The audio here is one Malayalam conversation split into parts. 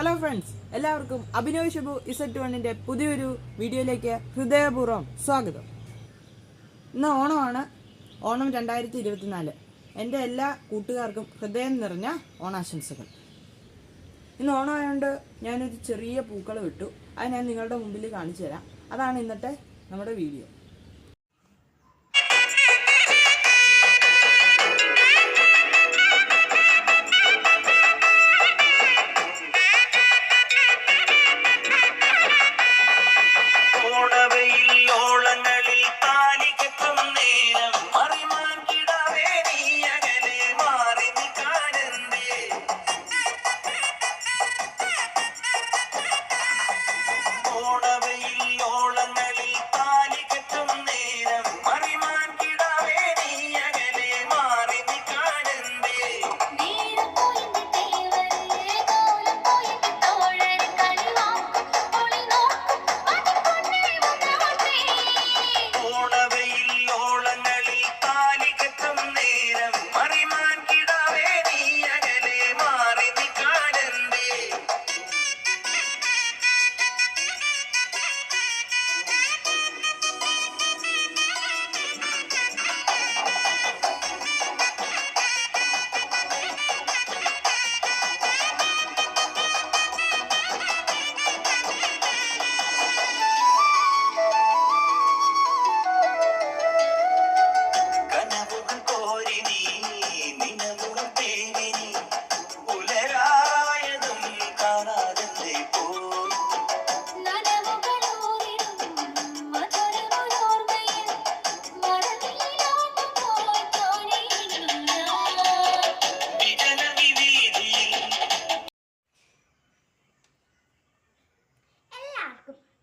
ഹലോ ഫ്രണ്ട്സ് എല്ലാവർക്കും അഭിനവ് ശുഭു ഇസറ്റ് വണ്ണിന്റെ പുതിയൊരു വീഡിയോയിലേക്ക് ഹൃദയപൂർവം സ്വാഗതം. ഇന്ന് ഓണമാണ് ഓണം രണ്ടായിരത്തി ഇരുപത്തിനാല് എന്റെ എല്ലാ കൂട്ടുകാർക്കും ഹൃദയം നിറഞ്ഞ ഓണാശംസകൾ. ഇന്ന് ഓണമായതുകൊണ്ട് ഞാനൊരു ചെറിയ പൂക്കളം ഇട്ടു. അത് ഞാൻ നിങ്ങളുടെ മുമ്പിൽ കാണിച്ചു തരാം അതാണ് ഇന്നത്തെ നമ്മുടെ വീഡിയോ.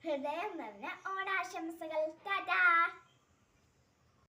ഹൃദയം നിറഞ്ഞ ഓണാശംസകൾ. ടാറ്റാ.